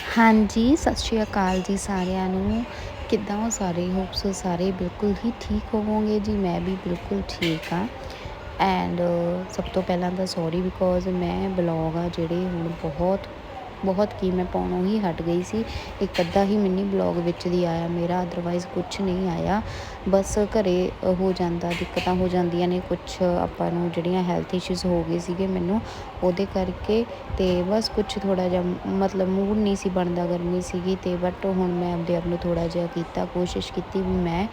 ਹਾਂਜੀ, ਸਤਿ ਸ਼੍ਰੀ ਅਕਾਲ ਜੀ ਸਾਰਿਆਂ ਨੂੰ। ਕਿੱਦਾਂ ਹੋ ਸਾਰੇ? ਹੋਪਸ ਸਾਰੇ ਬਿਲਕੁਲ ਹੀ ਠੀਕ ਹੋਵੋਗੇ। ਜੀ, ਮੈਂ ਵੀ ਬਿਲਕੁਲ ਠੀਕ ਹਾਂ। ਐਂਡ ਸਭ ਤੋਂ ਪਹਿਲਾਂ ਤਾਂ ਸੌਰੀ ਬਿਕੋਜ਼ ਮੈਂ ਬਲੌਗ ਆ ਜਿਹੜੇ ਹੁਣ ਬਹੁਤ ਬਹੁਤ ਕੀ ਮੈਂ ਪਾਉਣੋਂ ਹੀ ਹਟ ਗਈ ਸੀ। ਇੱਕ ਅੱਧਾ ਹੀ ਮਿੰਨੀ ਬਲੌਗ ਵਿੱਚ ਦੀ ਆਇਆ, ਮੇਰਾ ਅਦਰਵਾਈਜ਼ ਕੁਝ ਨਹੀਂ ਆਇਆ। ਬਸ ਘਰੇ ਹੋ ਜਾਂਦਾ, ਦਿੱਕਤਾਂ ਹੋ ਜਾਂਦੀਆਂ ਨੇ ਕੁਝ ਆਪਾਂ ਨੂੰ ਜਿਹੜੀਆਂ ਹੈਲਥ ਇਸ਼ੂਜ਼ ਹੋ ਗਏ ਸੀਗੇ ਮੈਨੂੰ, ਉਹਦੇ ਕਰਕੇ ਤੇ ਬਸ ਕੁਝ ਥੋੜਾ ਜਿਹਾ ਮਤਲਬ ਮੂਡ ਨਹੀਂ ਸੀ ਬਣਦਾ ਗਰਮੀ ਸੀਗੀ ਤੇ ਬਟ ਹੁਣ ਮੈਂ ਆਪਦੇ ਆਪ ਨੂੰ ਥੋੜਾ ਜਿਹਾ ਕੀਤਾ, ਕੋਸ਼ਿਸ਼ ਕੀਤੀ ਵੀ ਮੈਂ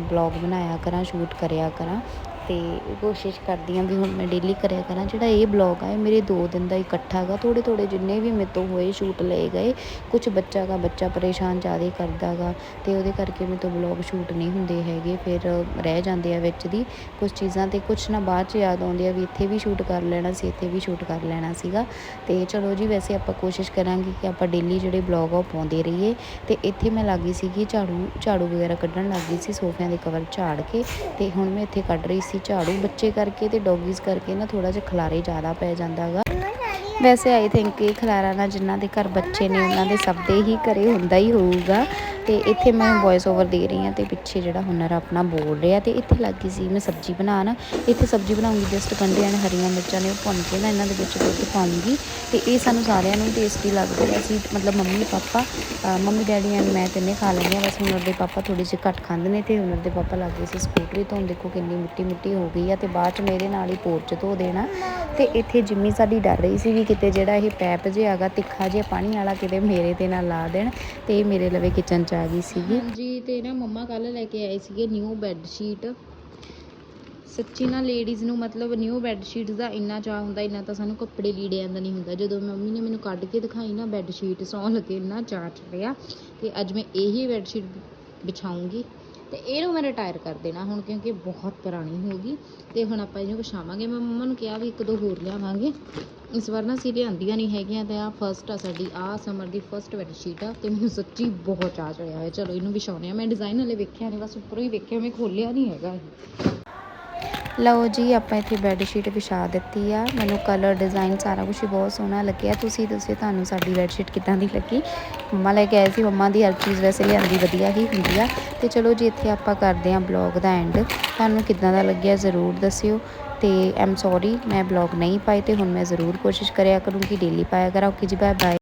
ਬਲੌਗ ਬਣਾਇਆ ਕਰਾਂ ਸ਼ੂਟ ਕਰਿਆ ਕਰਾਂ। ਅਤੇ ਕੋਸ਼ਿਸ਼ ਕਰਦੀ ਹਾਂ ਵੀ ਹੁਣ ਮੈਂ ਡੇਲੀ ਕਰਿਆ ਕਰਾਂ। ਜਿਹੜਾ ਇਹ ਬਲੌਗ ਆ, ਇਹ ਮੇਰੇ ਦੋ ਦਿਨ ਦਾ ਇਕੱਠਾ ਗਾ। ਥੋੜ੍ਹੇ ਥੋੜ੍ਹੇ ਜਿੰਨੇ ਵੀ ਮੇਰੇ ਤੋਂ ਹੋਏ ਸ਼ੂਟ ਲਏ ਗਏ ਕੁਝ ਬੱਚਾ ਗਾ, ਬੱਚਾ ਪਰੇਸ਼ਾਨ ਜ਼ਿਆਦਾ ਕਰਦਾ ਗਾ ਅਤੇ ਉਹਦੇ ਕਰਕੇ ਮੇਰੇ ਤੋਂ ਬਲੌਗ ਸ਼ੂਟ ਨਹੀਂ ਹੁੰਦੇ ਹੈਗੇ। ਫਿਰ ਰਹਿ ਜਾਂਦੇ ਆ ਵਿੱਚ ਦੀ। ਕੁਝ ਚੀਜ਼ਾਂ ਅਤੇ ਕੁਝ ਨਾ ਬਾਅਦ ਚ ਯਾਦ ਆਉਂਦੇ ਆ ਵੀ ਇੱਥੇ ਵੀ ਸ਼ੂਟ ਕਰ ਲੈਣਾ ਸੀ, ਇੱਥੇ ਵੀ ਸ਼ੂਟ ਕਰ ਲੈਣਾ ਸੀਗਾ। ਅਤੇ ਚਲੋ ਜੀ, ਵੈਸੇ ਆਪਾਂ ਕੋਸ਼ਿਸ਼ ਕਰਾਂਗੇ ਕਿ ਆਪਾਂ ਡੇਲੀ ਜਿਹੜੇ ਬਲੌਗ ਆ ਉਹ ਪਾਉਂਦੇ ਰਹੀਏ। ਅਤੇ ਇੱਥੇ ਮੈਂ ਲੱਗੀ ਸੀਗੀ ਝਾੜੂ ਝਾੜੂ ਵਗੈਰਾ ਕੱਢਣ ਲੱਗੀ ਸੀ ਸੋਫਿਆਂ ਦੇ ਕਵਰ ਝਾੜ ਕੇ। ਅਤੇ ਹੁਣ ਮੈਂ ਇੱਥੇ ਕੱਢ ਰਹੀ ਸੀ ਝਾੜੂ ਬੱਚੇ ਕਰਕੇ ਤੇ ਡੌਗੀਜ਼ ਕਰਕੇ ਨਾ ਥੋੜਾ ਜਿਹਾ ਖਲਾਰੇ ਜ਼ਿਆਦਾ ਪੈ ਜਾਂਦਾ ਗਾ ਵੈਸੇ ਆਈ ਥਿੰਕ ਇਹ ਖਲਾਰਾ ਨਾ ਜਿਨ੍ਹਾਂ ਦੇ ਘਰ ਬੱਚੇ ਨੇ, ਉਹਨਾਂ ਦੇ ਸਭ ਦੇ ਹੀ ਘਰੇ ਹੁੰਦਾ ਹੀ ਹੋਊਗਾ। ਤੇ ਇੱਥੇ ਮੈਂ ਵੌਇਸ ਓਵਰ ਦੇ ਰਹੀ ਹਾਂ ਤੇ ਪਿੱਛੇ ਜਿਹੜਾ ਹੁਨਰ ਆਪਣਾ ਬੋਲ ਰਿਹਾ ਤੇ ਇੱਥੇ ਲੱਗੀ ਸੀ ਮੈਂ ਸਬਜ਼ੀ ਬਣਾਉਣ। ਇੱਥੇ ਸਬਜ਼ੀ ਬਣਾਉਂਗੀ ਜਸਟ ਗੰਢੇ ਹਨ ਹਰੀਆਂ ਮਿਰਚਾਂ ਨੇ, ਉਹ ਭੁੰਨ ਕੇ ਨਾ ਇਹਨਾਂ ਦੇ ਵਿੱਚ ਦੁੱਧ ਪਾਉਂਗੀ ਤੇ ਇਹ ਸਾਨੂੰ ਸਾਰਿਆਂ ਨੂੰ ਟੇਸਟੀ ਲੱਗਦੇ ਆ ਅਸੀਂ ਮਤਲਬ mummy, papa mummy, daddy and ਮੈਂ ਤਿੰਨੇ ਖਾ ਲੈਂਦੇ ਹਾਂ। ਬਸ ਹੁਨਰ ਦੇ ਪਾਪਾ ਥੋੜੀ ਜਿਹੀ ਘੱਟ ਖਾਂਦੇ ਨੇ ਤੇ ਹੁਨਰ ਦੇ ਪਾਪਾ ਲੱਗੇ ਸੀ ਸਕੂਟਰੀ ਤੋਂ। ਦੇਖੋ ਕਿੰਨੀ ਮਿੱਟੀ ਮਿੱਟੀ ਹੋ ਗਈ ਆ ਤੇ ਬਾਅਦ ਚ ਮੇਰੇ ਨਾਲ ਹੀ ਪੋਰਚ ਧੋ ਦੇਣਾ। ਤੇ ਇੱਥੇ ਜਿੰਮੀ ਸਾਡੀ ਡਰ ਰਹੀ ਸੀ ਵੀ ਕਿਤੇ ਜਿਹੜਾ ਇਹ ਪੈਪ ਜਿਹਾ ਹੈਗਾ, ਤਿੱਖਾ ਜਿਹਾ ਪਾਣੀ ਵਾਲਾ ਕਿਤੇ ਮੇਰੇ ਤੇ ਨਾ ਲਾ ਦੇਣ ਤੇ ਇਹ ਮੇਰੇ ਲਵੇ ਕਿਚਨ ਚ ਆ ਗਈ ਸੀਗੀ। ਹਾਂਜੀ, ਤੇ ਨਾ ਮੰਮਾ ਕੱਲ ਲੈ ਕੇ ਆਏ ਸੀਗੇ ਨਿਊ ਬੈੱਡ ਸ਼ੀਟ ਸੱਚੀ ਨਾ ਲੇਡੀਜ਼ ਨੂੰ ਮਤਲਬ ਨਿਊ ਬੈੱਡ ਸ਼ੀਟਸ ਦਾ ਇੰਨਾ ਚਾਹ ਹੁੰਦਾ, ਇੰਨਾ ਤਾਂ ਸਾਨੂੰ ਕੱਪੜੇ ਲੀੜਿਆਂ ਦਾ ਨਹੀਂ ਹੁੰਦਾ। ਜਦੋਂ ਮੰਮੀ ਨੇ ਮੈਨੂੰ ਕੱਢ ਕੇ ਦਿਖਾਈ ਨਾ ਬੈੱਡ ਸ਼ੀਟ ਸੌਣ ਲੱਗੇ ਇੰਨਾ ਚਾਹ ਚੜਿਆ ਤੇ ਅੱਜ ਮੈਂ ਇਹੀ ਬੈੱਡ ਸ਼ੀਟ ਵਿਛਾਉਂਗੀ ਤੇ ਇਹਨੂੰ ਮੈਂ ਰਿਟਾਇਰ ਕਰ ਦੇਣਾ ਹੁਣ ਕਿਉਂਕਿ ਬਹੁਤ ਪੁਰਾਣੀ ਹੋ ਗਈ ਤੇ ਹੁਣ ਆਪਾਂ ਇਹਨੂੰ ਵਿਛਾਵਾਂਗੇ। ਮੈਂ ਮੰਮਾ ਨੂੰ ਕਿਹਾ ਵੀ ਇੱਕ ਦੋ ਹੋਰ ਲਿਆਵਾਂਗੇ। ਇਸ ਵਾਰ ਨਾ ਅਸੀਂ ਲਿਆਂਦੀਆਂ ਨਹੀਂ ਹੈਗੀਆਂ ਤੇ ਆ ਫਰਸਟ ਆ ਸਾਡੀ ਆ ਸਮਰ ਦੀ ਫਰਸਟ ਬੈੱਡ ਸ਼ੀਟ ਆ ਤੇ ਮੈਨੂੰ ਸੱਚੀ ਬਹੁਤ ਚਾਹ ਚੜਿਆ ਹੋਇਆ। ਚਲੋ ਇਹਨੂੰ ਵਿਛਾਉਣੇ ਆ ਮੈਂ ਡਿਜ਼ਾਈਨ ਹਲੇ ਵੇਖਿਆ ਨਹੀਂ, ਬਸ ਉੱਪਰੋਂ ਹੀ ਵੇਖਿਆ, ਮੈਂ ਖੋਲਿਆ ਨਹੀਂ ਹੈਗਾ ਇਹ। ਲਓ ਜੀ, ਆਪਾਂ ਇੱਥੇ ਬੈੱਡ ਸ਼ੀਟ ਵਿਛਾ ਦਿੱਤੀ ਆ। ਮੈਨੂੰ ਕਲਰ ਡਿਜ਼ਾਈਨ ਸਾਰਾ ਕੁਝ ਬਹੁਤ ਸੋਹਣਾ ਲੱਗਿਆ। ਤੁਸੀਂ ਦੱਸਿਓ ਤੁਹਾਨੂੰ ਸਾਡੀ ਬੈੱਡ ਸ਼ੀਟ ਕਿੱਦਾਂ ਦੀ ਲੱਗੀ? ਮੰਮਾ ਲੈ ਕੇ ਆਏ ਸੀ, ਮੰਮਾ ਦੀ ਹਰ ਚੀਜ਼ ਵੈਸੇ ਲਿਆਂਦੀ ਵਧੀਆ ਹੀ ਹੁੰਦੀ ਆ। ਤੇ ਚਲੋ ਜੀ, ਇੱਥੇ ਆਪਾਂ ਕਰਦੇ ਆਂ ਬਲੌਗ ਦਾ ਐਂਡ ਤੁਹਾਨੂੰ ਕਿੱਦਾਂ ਦਾ ਲੱਗਿਆ ਜ਼ਰੂਰ ਦੱਸਿਓ। ਤੇ ਆਮ ਸੌਰੀ ਮੈਂ ਬਲੌਗ ਨਹੀਂ ਪਾਏ ਤੇ ਹੁਣ ਮੈਂ ਜ਼ਰੂਰ ਕੋਸ਼ਿਸ਼ ਕਰਿਆ ਕਰੂੰਗੀ। ਡੇਲੀ ਪਾਇਆ ਕਰਾਂ ਓਕੇ ਜੀ ਬਾਏ ਬਾਏ